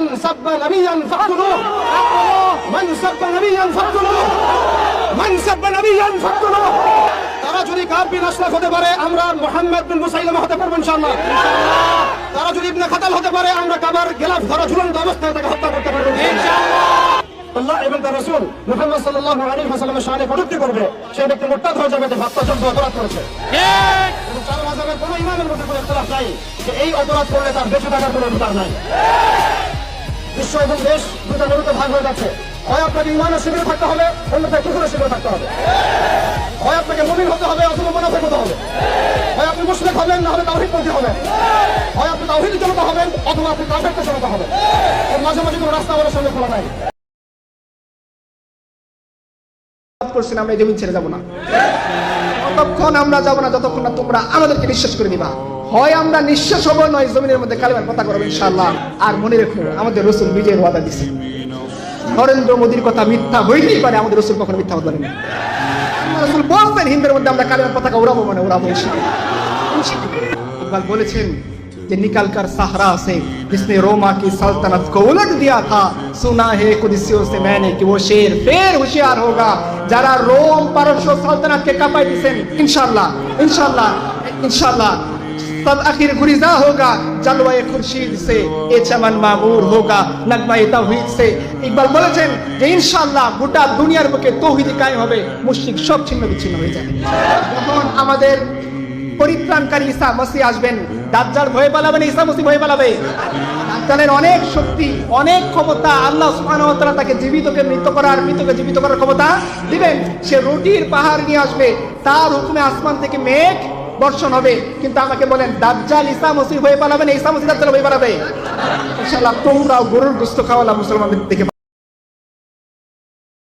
من سب نبيا فاقتلوه من سب نبيا فاقتلوه من سب نبيا فاقتلوه তারা যদি কার বিন আশরাফ হতে পারে আমরা মোহাম্মদ বিন মুসাইলামা হতে পারবো ইনশাআল্লাহ তারা যদি ইবনে খাতাল হতে পারে আমরা কাবার গেলাফ ধরা ঝুলন্ত অবস্থায় তাকে হত্যা করতে পারবো ইনশাআল্লাহ আল্লাহ এবং তার রাসূল মুহাম্মদ সাল্লাল্লাহু আলাইহি ওয়াসাল্লামের শানে কটূক্তি করবে সেই ব্যক্তি মুরতাদ হয়ে যাবে যে হত্যাযজ্ঞ অপরাধ করেছে এবং চার মাযহাবের কোনো ইমামের মধ্যে কোনো ইখতিলাফ নাই যে এই অপরাধ করলে তার বেঁচে থাকার কোনো অধিকার নাই বিশ্ব এবং দেশ দুটো মেরুতে ভাগ হয়ে যাচ্ছে। হয় আপনাকে ইমানের শিবিরে থাকতে হবে, অন্যথায় কুকুরের শিবিরে থাকতে হবে। হয় আপনাকে মুমিন হতে হবে, অথবা মোনাফেক হতে হবে। হয় আপনি মুসলিম হবেন, না হলে তাওহিদ পন্থী হবেন। হয় আপনি তাওহিদ জনতা হবেন, অথবা আপনি কাফেরকে জনতা হবেন। মাঝে মাঝে কোনো রাস্তা আমাদের সামনে খোলা নাই। করছেন আমরা এই জমিন ছেড়ে যাব না। ততক্ষণ আমরা যাব না, যতক্ষণ না তোমরা আমাদেরকে নিঃশ্বাস করে দিবা। হয় আমরা নিঃশ্বাস হবো নয় জমিনের মধ্যে কালিমার কথা করবো ইনশাআল্লাহ আর মনে রেখো আমাদের রসুল বিজয়ের ওয়াদা দিছে নরেন্দ্র মোদীর কথা মিথ্যা হইতেই পারে আমাদের রসুল কখনো মিথ্যা হতে পারে না রসুল বলতেন হিন্দের মধ্যে আমরা কালিমার পতাকা উড়াবো মানে উড়াবো ইনশাআল্লাহ ইকবাল বলেছেন যে निकल कर सहारा से जिसने रोमा की सल्तनत को उलट दिया था सुना है कुदिसियों से मैंने कि वो शेर फिर होशियार होगा যারা রোম পারস্য সালতানাতকে কাঁপাই দিয়েছেন ইনশাআল্লাহ ইনশাআল্লাহ ইনশাআল্লাহ तब आखिर गुरिजा होगा जलवाए खुर्शीद से ए चमन मामूर होगा नगमाए तौहीद से ইকবাল বলেছেন যে ইনশাআল্লাহ গোটা দুনিয়ার বুকে তৌহিদি কায়েম হবে মুশরিক সব ছিন্ন বিচ্ছিন্ন হয়ে যাবে যখন আমাদের পরিত্রাণকারী ঈসা মসিহ আসবেন দাজ্জাল ভয় পালাবে না ঈসা মসিহ ভয় পালাবে দাজ্জালের অনেক শক্তি অনেক ক্ষমতা আল্লাহ সুবহানাহু ওয়া তাআলা তাকে জীবিতকে মৃত করার মৃতকে জীবিত করার ক্ষমতা দিবেন সে রুটির পাহাড় নিয়ে আসবে তার হুকুমে আসমান থেকে মেঘ বর্ষণ হবে, কিন্তু আমাকে বলেন, দাজ্জাল ইসামসি হয়ে পালাবে না দাজ্জাল হয়ে পালাবে? ইনশাআল্লাহ তোমরাও গরুর গুস্ত খাওয়ালা মুসলমানদের দেখে